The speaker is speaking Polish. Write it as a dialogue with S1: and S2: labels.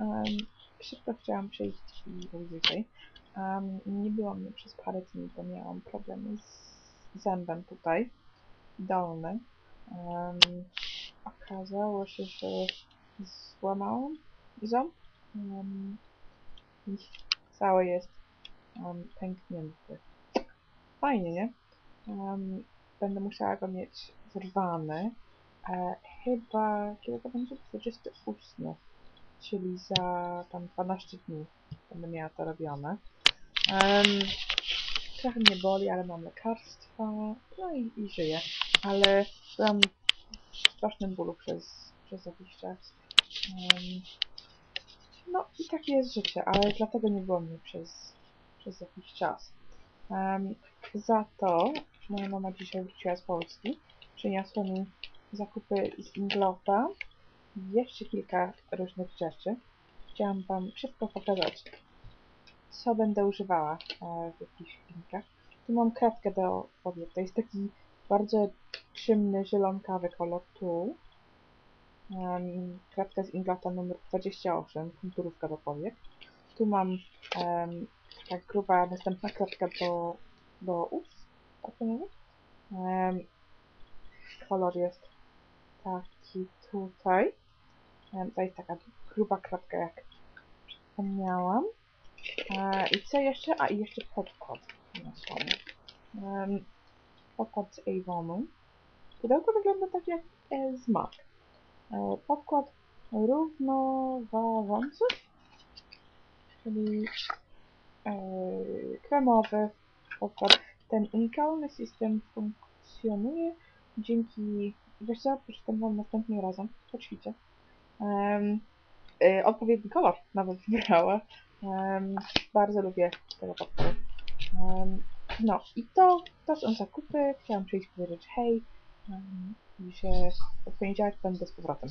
S1: Um, szybko chciałam przyjść i uzyskać. Um, nie było mnie przez parę dni, bo miałam problemy z zębem tutaj, dolny. Um, okazało się, że złamałam ząb um, i cały jest um, pęknięty. Fajnie, nie? Um, będę musiała go mieć zrwany. E, chyba, kiedy to będzie? 28, czyli za tam 12 dni będę miała to robione. Um, trochę mnie boli, ale mam lekarstwa, no i, i żyję. Ale byłam w strasznym bólu przez, przez jakiś czas. Um, no i takie jest życie, ale dlatego nie było mnie przez, przez jakiś czas. Um, za to moja mama dzisiaj wróciła z Polski. Przyniosła mi zakupy z Inglota jeszcze kilka różnych rzeczy. Chciałam Wam szybko pokazać, co będę używała e, w jakichś filmikach. Tu mam kratkę do powiek. To jest taki bardzo ciemny, zielonkawy kolor tu. Um, kratka z Inglota numer 28, konturówka do powiek. Tu mam um, taka gruba następna kratka do, do ust, tak to mówię. Um, kolor jest taki tutaj. To jest taka gruba kratka, jak wspomniałam. E, I co jeszcze? A, i jeszcze podkład. na stronie. Um, podkład z Avonu. Pudełko wygląda tak jak e, z. E, podkład równoważący, czyli e, kremowy podkład. Ten unikalny system funkcjonuje dzięki, wiesz co, przeczytam wam następnym razem, poćwiczę. Um, e, odpowiedni kolor nawet wybrała. Um, bardzo lubię tego podkładu. Um, no i to, to są zakupy. Chciałam przyjść powiedzieć hej. Um, się w poniedziałek będę z powrotem.